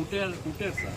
উটের উটের স্যার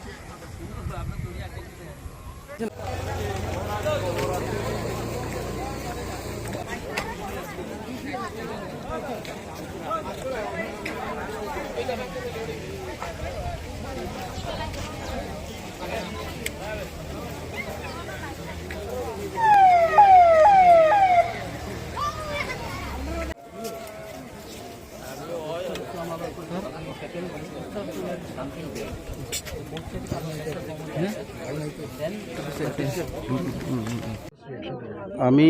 আমি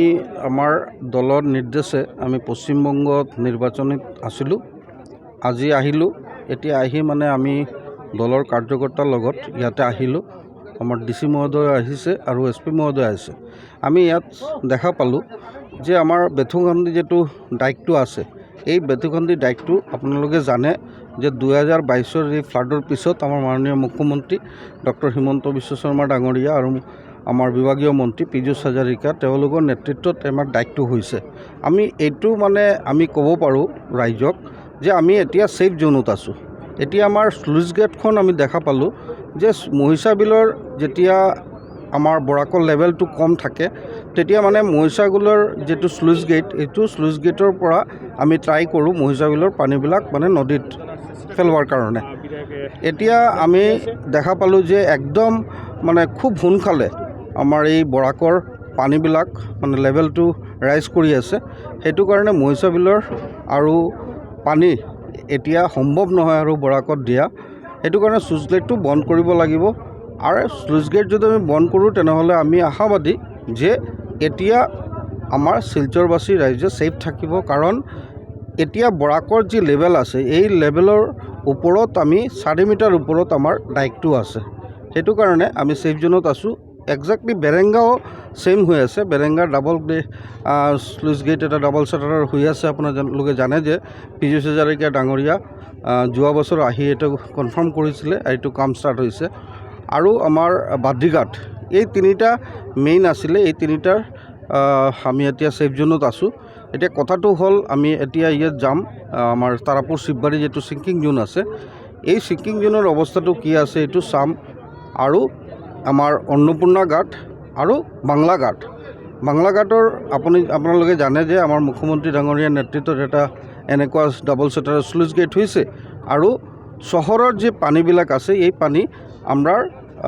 আমাৰ দলৰ নিৰ্দেশে আমি পশ্চিমবংগত নিৰ্বাচনীত আছিলোঁ, আজি আহিলোঁ। এতিয়া আহি মানে আমি দলৰ কাৰ্যকৰ্তাৰ লগত ইয়াতে আহিলোঁ। আমাৰ ডি চি মহোদয় আহিছে আৰু এছ পি মহোদয় আহিছে। আমি ইয়াত দেখা পালোঁ যে আমাৰ বেথুকান্দি যিটো ডাইকটো আছে এই বেথুকান্দি ডাইকটো আপোনালোকে জানে যে দুহেজাৰ বাইছৰ এই ফ্লাডৰ পিছত আমাৰ মাননীয় মুখ্যমন্ত্ৰী ডক্টৰ হিমন্ত বিশ্ব শৰ্মা ডাঙৰীয়া আৰু আমাৰ বিভাগীয় মন্ত্ৰী পীযুষ হাজাৰিকা, তেওঁলোকৰ নেতৃত্বত আমাৰ দায়িত্ব হৈছে। আমি এইটো মানে আমি ক'ব পাৰোঁ ৰাইজক যে আমি এতিয়া ছেফ জ'নত আছোঁ। এতিয়া আমাৰ শ্লুইচ গেটখন আমি দেখা পালোঁ যে মহিষা বিলৰ যেতিয়া আমাৰ বৰাকৰ লেভেলটো কম থাকে, তেতিয়া মানে মহিষাগুলৰ যিটো শ্লুইচ গেট এইটো শ্লুইচ গেটৰ পৰা আমি ট্ৰাই কৰোঁ মহিষাবিলৰ পানীবিলাক মানে নদীত পেলোৱাৰ কাৰণে। এতিয়া আমি দেখা পালোঁ যে একদম মানে খুব সোনকালে আমাৰ এই বৰাকৰ পানীবিলাক মানে লেভেলটো ৰাইজ কৰি আছে। সেইটো কাৰণে মহিষাবিলৰ আৰু পানী এতিয়া সম্ভৱ নহয় আৰু বৰাকত দিয়া। সেইটো কাৰণে চুইচ গেটটো বন্ধ কৰিব লাগিব। আৰু চুইচ গেট যদি আমি বন্ধ কৰোঁ, তেনেহ'লে আমি আশাবাদী যে এতিয়া আমাৰ শিলচৰবাসী ৰাইজে ছেফ থাকিব। কাৰণ এতিয়া বৰাকৰ যি লেভেল আছে, এই লেভেলৰ ওপৰত আমি চাৰি মিটাৰ ওপৰত আমাৰ ডাইকটো আছে। সেইটো কাৰণে আমি ছেফ জ'নত আছোঁ। একজেক্টলি বেৰেংগাও ছেইম হৈ আছে। বেৰেংগাৰ ডাবল গ্ৰে শ্লুইচ গেট এটা ডাবল শ্বাটাৰৰ হৈ আছে। আপোনালোকে জানে যে পীযুষ হাজাৰিকা ডাঙৰীয়া যোৱা বছৰ আহি এইটো কনফাৰ্ম কৰিছিলে, এইটো কাম ষ্টাৰ্ট হৈছে। আৰু আমাৰ বাদ্ৰীঘাট, এই তিনিটা মেইন আছিলে, এই তিনিটাৰ আমি এতিয়া ছেফ জ'নত আছোঁ। এতিয়া কথাটো হ'ল, আমি এতিয়া ইয়াত যাম আমাৰ তাৰাপুৰ শিৱবাৰী যিটো ছিংকিং জ'ন আছে, এই ছিংকিং জ'নৰ অৱস্থাটো কি আছে এইটো চাম। আৰু আমাৰ অন্নপূৰ্ণা ঘাট আৰু বাংলা ঘাট। বাংলা ঘাটৰ আপুনি, আপোনালোকে জানে যে আমাৰ মুখ্যমন্ত্ৰী ডাঙৰীয়াৰ নেতৃত্বত এটা এনেকুৱা ডাবল ছেটাৰৰ শ্লুইচ গেট হৈছে। আৰু চহৰৰ যি পানীবিলাক আছে, এই পানী আমাৰ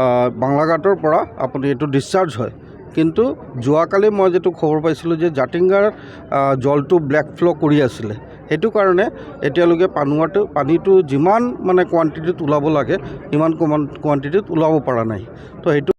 আহ, বাংলা ঘাটৰ পৰা আপুনি এইটো ডিছচাৰ্জ হয়। কিন্তু যোৱাকালি মই যিটো খবৰ পাইছিলোঁ যে জাতিংগাৰ জলটো ব্লেক ফ্ল' কৰি আছিলে। সেইটো কাৰণে এতিয়ালৈকে পানুৱাটো পানীটো যিমান মানে কোৱান্টিটিত ওলাব লাগে সিমান কোৱান্টিটিত ওলাব পৰা নাই। তো সেইটো